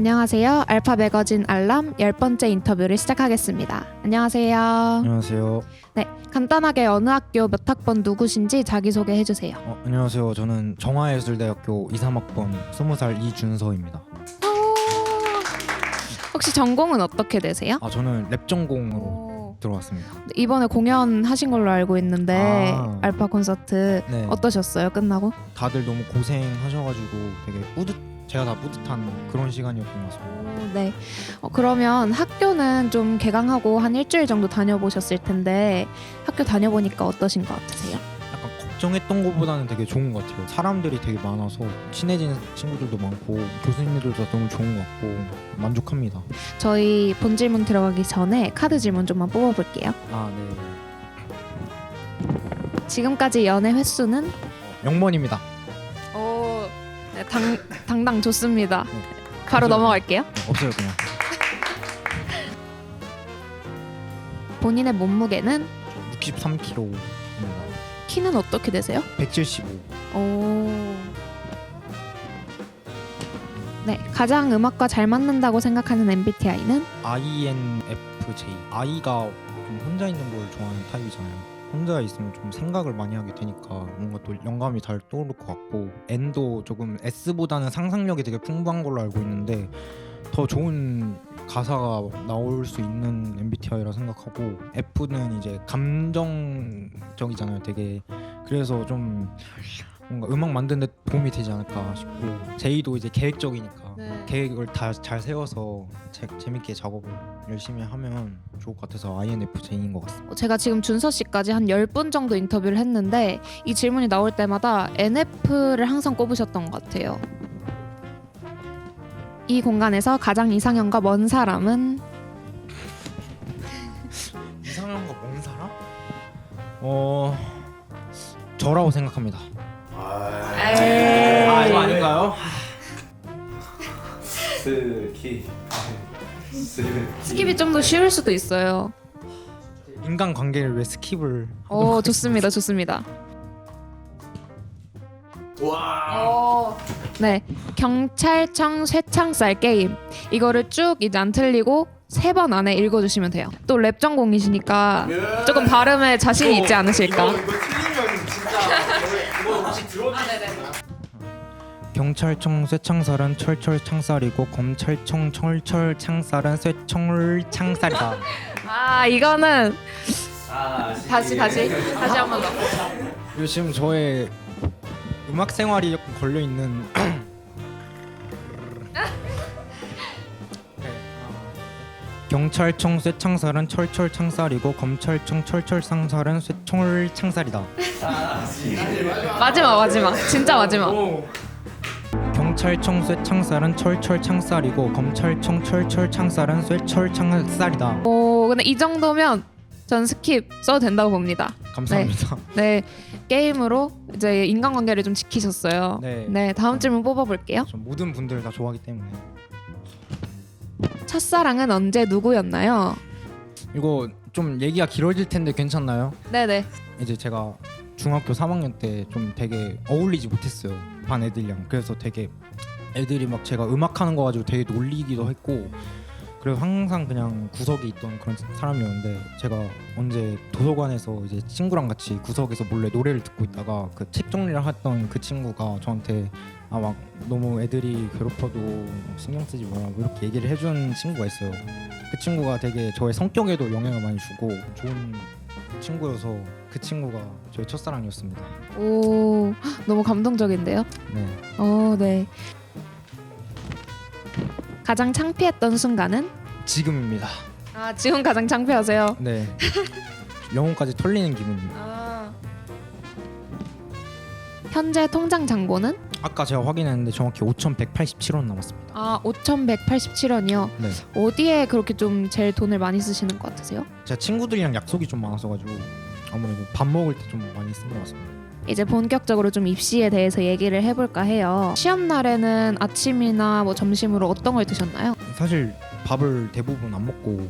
안녕하세요. 알파 매거진 알람 열 번째 인터뷰를 시작하겠습니다. 안녕하세요. 안녕하세요. 네, 간단하게 어느 학교 몇 학번 누구신지 자기소개 해주세요. 어, 안녕하세요. 저는 정화예술대학교 2, 3학번 20살 이준서입니다. 혹시 전공은 어떻게 되세요? 아 저는 랩 전공으로 오. 들어왔습니다. 이번에 공연 하신 걸로 알고 있는데 아. 알파 콘서트 네. 어떠셨어요? 끝나고? 다들 너무 고생하셔가지고 되게 뿌듯 제가 다 뿌듯한 그런 시간이었던 것 같습니다. 오, 네. 어, 그러면 학교는 좀 개강하고 한 일주일 정도 다녀보셨을 텐데 학교 다녀보니까 어떠신 것 같으세요? 약간 걱정했던 것보다는 되게 좋은 것 같아요. 사람들이 되게 많아서 친해진 친구들도 많고 교수님들도 너무 좋은 것 같고 만족합니다. 저희 본 질문 들어가기 전에 카드 질문 좀만 뽑아볼게요. 아 네. 지금까지 연애 횟수는? 0번입니다. 당, 당당 좋습니다. 네. 바로 없어요. 넘어갈게요. 없어요 그냥. 본인의 몸무게는 63kg입니다. 키는 어떻게 되세요? 175. 오. 네, 가장 음악과 잘 맞는다고 생각하는 MBTI는 INFJ. I가 좀 혼자 있는 걸 좋아하는 타입이잖아요. 혼자 있으면 좀 생각을 많이 하게 되니까 뭔가 또 영감이 잘 떠오를 것 같고 N도 조금 S보다는 상상력이 되게 풍부한 걸로 알고 있는데 더 좋은 가사가 나올 수 있는 MBTI라 생각하고 F는 이제 감정적이잖아요. 되게 그래서 좀 뭔가 음악 만드는 데 도움이 되지 않을까 싶고 J도 이제 계획적이니까 네. 계획을 다 잘 세워서 재, 재밌게 작업을 열심히 하면 좋을 것 같아서 INFJ인 것 같습니다. 제가 지금 준서 씨까지 한 10분 정도 인터뷰를 했는데 이 질문이 나올 때마다 NF를 항상 꼽으셨던 것 같아요. 이 공간에서 가장 이상형과 먼 사람은 이상형과 먼 사람? 어 저라고 생각합니다. 아, 이거 아닌가요? 스키 스킵이 좀 더 쉬울 수도 있어요. 인간 관계를 왜 스킵을? 오 좋습니다, 좋습니다. 와 네, 경찰청 쇠창살 게임 이거를 쭉 이제 안 틀리고 세 번 안에 읽어주시면 돼요. 또 랩 전공이시니까 조금 발음에 자신이 있지 않으실까? 이거, 이거 틀리면 진짜 경찰청 쇠창살은 철철 창살이고 검찰청 철철 창살은 쇠철 창살이다. 아 이거는 아, 다시 다시 다시 한 번 더. 요즘 저의 음악 생활이 걸려 있는. 경찰청 쇠창살은 철철 창살이고 검찰청 철철 창살은 쇠철 창살이다. 마지막 마지막 진짜 마지막. 경찰청 쇠창살은 철철 창살이고 검찰청 철철 창살은 쇠철 창살이다. 오 근데 이 정도면 전 스킵 써도 된다고 봅니다. 감사합니다. 네 게임으로 이제 인간관계를 좀 지키셨어요. 네. 네 다음 질문 뽑아볼게요. 전 모든 분들을 다 좋아하기 때문에 첫사랑은 언제 누구였나요? 이거 좀 얘기가 길어질 텐데 괜찮나요? 네네. 이제 제가 중학교 3학년 때 좀 되게 어울리지 못했어요 반 애들이랑 그래서 되게 애들이 막 제가 음악 하는 거 가지고 되게 놀리기도 했고 그래서 항상 그냥 구석에 있던 그런 사람이었는데 제가 언제 도서관에서 이제 친구랑 같이 구석에서 몰래 노래를 듣고 있다가 그 책 정리를 했던 그 친구가 저한테 아 막 너무 애들이 괴롭혀도 신경 쓰지 말라고 이렇게 얘기를 해준 친구가 있어요 그 친구가 되게 저의 성격에도 영향을 많이 주고 좋은 친구여서 그 친구가 저의 첫사랑이었습니다. 오 너무 감동적인데요. 네. 어 네. 가장 창피했던 순간은? 지금입니다. 아 지금 가장 창피하세요. 네. 영혼까지 털리는 기분입니다. 아. 현재 통장 잔고는? 아까 제가 확인했는데 정확히 5,187원 남았습니다. 아 5,187원이요. 네. 어디에 그렇게 좀 제일 돈을 많이 쓰시는 것 같으세요? 제가 친구들이랑 약속이 좀 많아서 가지고 아무래도 밥 먹을 때 좀 많이 쓴 것 같습니다. 이제 본격적으로 좀 입시에 대해서 얘기를 해볼까 해요. 시험 날에는 아침이나 뭐 점심으로 어떤 걸 드셨나요? 사실 밥을 대부분 안 먹고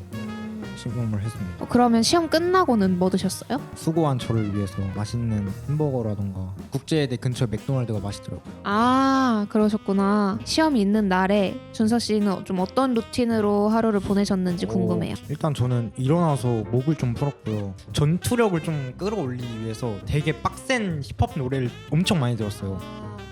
시험을 했습니다. 어, 그러면 시험 끝나고는 뭐 드셨어요? 수고한 저를 위해서 맛있는 햄버거라던가 국제대 근처 맥도날드가 맛있더라고요. 아 그러셨구나. 시험이 있는 날에 준서 씨는 좀 어떤 루틴으로 하루를 보내셨는지 궁금해요. 어, 일단 저는 일어나서 목을 좀 풀었고요. 전투력을 좀 끌어올리기 위해서 되게 빡센 힙합 노래를 엄청 많이 들었어요.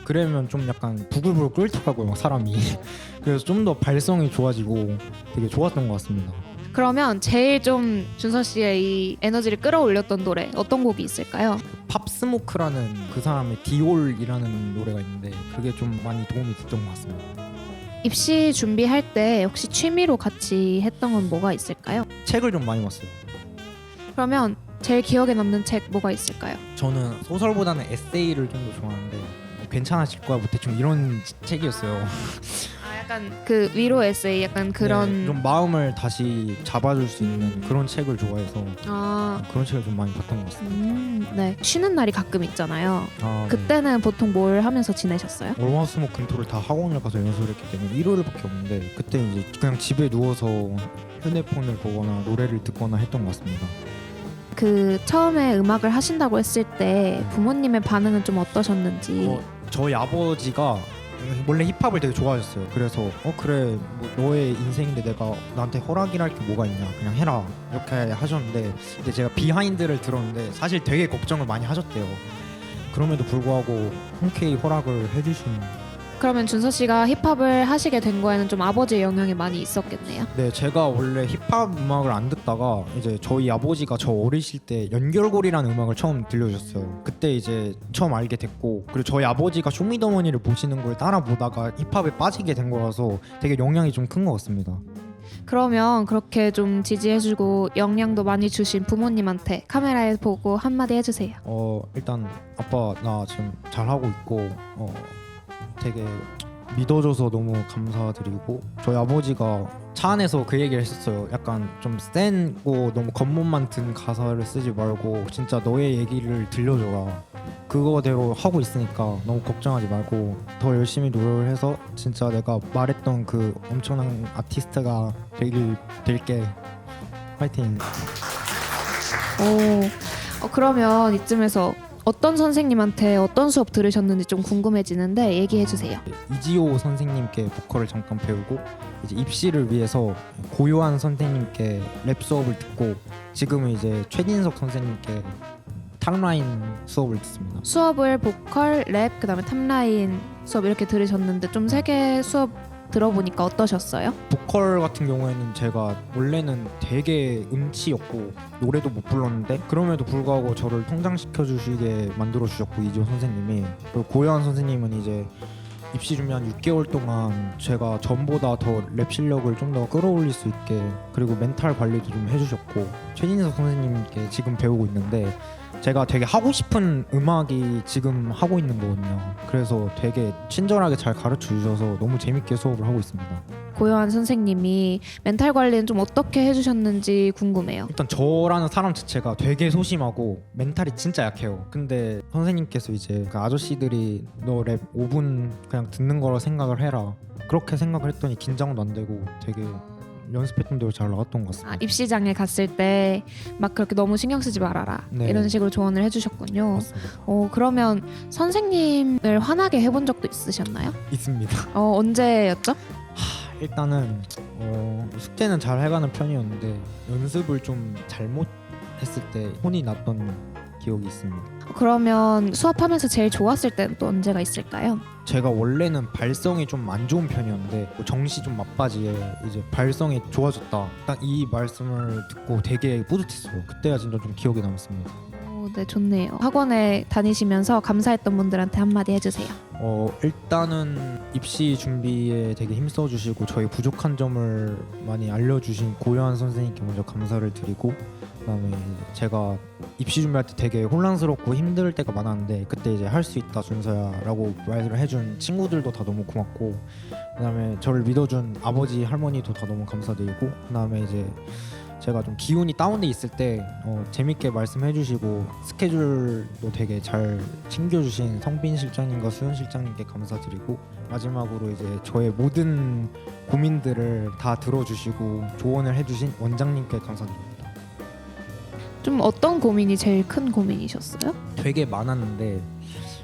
그러면 좀 약간 부글부글 끓더라고요 막 사람이. 그래서 좀 더 발성이 좋아지고 되게 좋았던 것 같습니다. 그러면 제일 좀 준서 씨의 이 에너지를 끌어올렸던 노래 어떤 곡이 있을까요? 팝스모크라는 그 사람의 디올이라는 노래가 있는데 그게 좀 많이 도움이 됐던 것 같습니다. 입시 준비할 때 혹시 취미로 같이 했던 건 뭐가 있을까요? 책을 좀 많이 봤어요. 그러면 제일 기억에 남는 책 뭐가 있을까요? 저는 소설보다는 에세이를 좀 더 좋아하는데 뭐 괜찮아질 거야 뭐 대충 이런 책이었어요. 아 약간 그 위로 에세이 약간 그런 네, 좀 마음을 다시 잡아줄 수 있는 그런 책을 좋아해서 아 그런 책을 좀 많이 봤던 것 같습니다. 음, 네 쉬는 날이 가끔 있잖아요. 아, 네. 그때는 보통 뭘 하면서 지내셨어요? 월화수목 금토를 다 학원을 가서 연습을 했기 때문에 일요일밖에 없는데 그때 이제 그냥 집에 누워서 휴대폰을 보거나 노래를 듣거나 했던 것 같습니다. 그 처음에 음악을 하신다고 했을 때 부모님의 반응은 좀 어떠셨는지. 어, 저희 아버지가 원래 힙합을 되게 좋아하셨어요. 그래서 어 그래 뭐 너의 인생인데 내가 나한테 허락이랄 게 뭐가 있냐 그냥 해라 이렇게 하셨는데 근데 제가 비하인드를 들었는데 사실 되게 걱정을 많이 하셨대요. 그럼에도 불구하고 흔쾌히 허락을 해주신 그러면 준서 씨가 힙합을 하시게 된 거에는 좀 아버지의 영향이 많이 있었겠네요. 네, 제가 원래 힙합 음악을 안 듣다가 이제 저희 아버지가 저 어리실 때 연결고리라는 음악을 처음 들려주셨어요. 그때 이제 처음 알게 됐고 그리고 저희 아버지가 쇼미더머니를 보시는 걸 따라 보다가 힙합에 빠지게 된 거라서 되게 영향이 좀 큰 것 같습니다. 그러면 그렇게 좀 지지해주고 영향도 많이 주신 부모님한테 카메라에 보고 한마디 해주세요. 어 일단 아빠 나 지금 잘 하고 있고 어 되게 믿어줘서 너무 감사드리고 저희 아버지가 차 안에서 그 얘기를 했었어요. 약간 좀 센고 너무 겉멋만 든 가사를 쓰지 말고 진짜 너의 얘기를 들려줘라. 그거대로 하고 있으니까 너무 걱정하지 말고 더 열심히 노력을 해서 진짜 내가 말했던 그 엄청난 아티스트가 되길 될게 화이팅. 오, 어, 그러면 이쯤에서 어떤 선생님한테 어떤 수업 들으셨는지 좀 궁금해지는데 얘기해 주세요. 이지호 선생님께 보컬을 잠깐 배우고 이제 입시를 위해서 고요한 선생님께 랩 수업을 듣고 지금은 이제 최진석 선생님께 탑라인 수업을 듣습니다. 수업을 보컬, 랩, 그다음에 탑라인 수업 이렇게 들으셨는데 좀 세 개 수업 들어보니까 어떠셨어요? 보컬 같은 경우에는 제가 원래는 되게 음치였고 노래도 못 불렀는데 그럼에도 불구하고 저를 성장시켜 주시게 만들어 주셨고 이지호 선생님이 그리고 고요한 선생님은 이제 입시 준비 한 6개월 동안 제가 전보다 더 랩 실력을 좀 더 끌어올릴 수 있게 그리고 멘탈 관리도 좀 해주셨고 최진석 선생님께 지금 배우고 있는데 제가 되게 하고 싶은 음악이 지금 하고 있는 거거든요. 그래서 되게 친절하게 잘 가르쳐 주셔서 너무 재밌게 수업을 하고 있습니다. 고요한 선생님이 멘탈 관리는 좀 어떻게 해주셨는지 궁금해요. 일단 저라는 사람 자체가 되게 소심하고 멘탈이 진짜 약해요. 근데 선생님께서 이제 그 아저씨들이 너 랩 5분 그냥 듣는 거로 생각을 해라. 그렇게 생각을 했더니 긴장도 안 되고 되게 연습했던 대로 잘 나왔던 것 아, 같습니다. 입시장에 갔을 때 막 그렇게 너무 신경 쓰지 말아라 네. 이런 식으로 조언을 해주셨군요. 맞습니다. 어 그러면 선생님을 화나게 해본 적도 있으셨나요? 있습니다. 어 언제였죠? 일단은 어, 숙제는 잘 해가는 편이었는데 연습을 좀 잘못했을 때 혼이 났던 기억이 있습니다. 그러면 수업하면서 제일 좋았을 때는 또 언제가 있을까요? 제가 원래는 발성이 좀 안 좋은 편이었는데 뭐 정시 좀 맞바지에 이제 발성이 좋아졌다. 딱 이 말씀을 듣고 되게 뿌듯했어요. 그때가 진짜 좀 기억에 남습니다. 어, 네 좋네요. 학원에 다니시면서 감사했던 분들한테 한마디 해주세요. 어 일단은 입시 준비에 되게 힘써 주시고 저희 부족한 점을 많이 알려주신 고요한 선생님께 먼저 감사를 드리고 그다음에 제가 입시 준비할 때 되게 혼란스럽고 힘들 때가 많았는데 그때 이제 할 수 있다 준서야라고 말을 해준 친구들도 다 너무 고맙고 그다음에 저를 믿어준 아버지 할머니도 다 너무 감사드리고 그다음에 이제 제가 좀 기운이 다운돼 있을 때 어, 재밌게 말씀해주시고 스케줄도 되게 잘 챙겨주신 성빈 실장님과 수현 실장님께 감사드리고 마지막으로 이제 저의 모든 고민들을 다 들어주시고 조언을 해주신 원장님께 감사드립니다. 좀 어떤 고민이 제일 큰 고민이셨어요? 되게 많았는데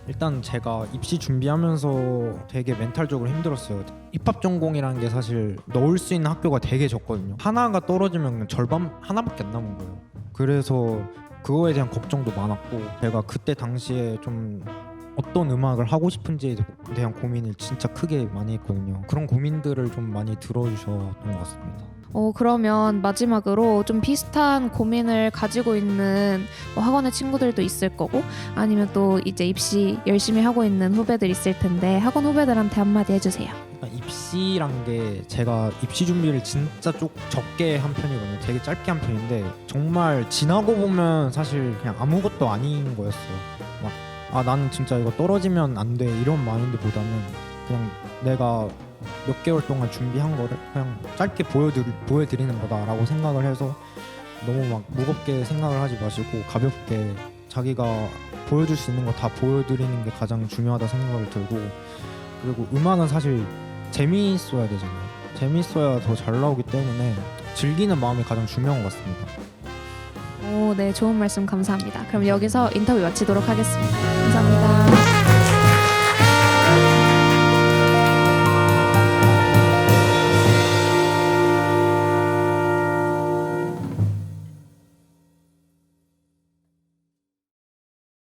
일단 제가 입시 준비하면서 되게 멘탈적으로 힘들었어요. 입학 전공이라는 게 사실 넣을 수 있는 학교가 되게 적거든요. 하나가 떨어지면 절반 하나밖에 안 남은 거예요. 그래서 그거에 대한 걱정도 많았고 제가 그때 당시에 좀 어떤 음악을 하고 싶은지에 대한 고민을 진짜 크게 많이 했거든요. 그런 고민들을 좀 많이 들어주셨던 것 같습니다. 어 그러면 마지막으로 좀 비슷한 고민을 가지고 있는 뭐 학원의 친구들도 있을 거고 아니면 또 이제 입시 열심히 하고 있는 후배들 있을 텐데 학원 후배들한테 한마디 해주세요. 입시란 게 제가 입시 준비를 진짜 좀 적게 한 편이거든요. 되게 짧게 한 편인데 정말 지나고 보면 사실 그냥 아무것도 아닌 거였어요. 막아 나는 진짜 이거 떨어지면 안 돼 이런 마인드보다는 그냥 내가 몇 개월 동안 준비한 거를 그냥 짧게 보여드 보여드리는 거다라고 생각을 해서 너무 막 무겁게 생각을 하지 마시고 가볍게 자기가 보여줄 수 있는 거 다 보여드리는 게 가장 중요하다 생각을 들고 그리고 음악은 사실 재미있어야 되잖아요. 재미있어야 더 잘 나오기 때문에 즐기는 마음이 가장 중요한 것 같습니다. 오, 네, 좋은 말씀 감사합니다. 그럼 여기서 인터뷰 마치도록 하겠습니다. 감사합니다.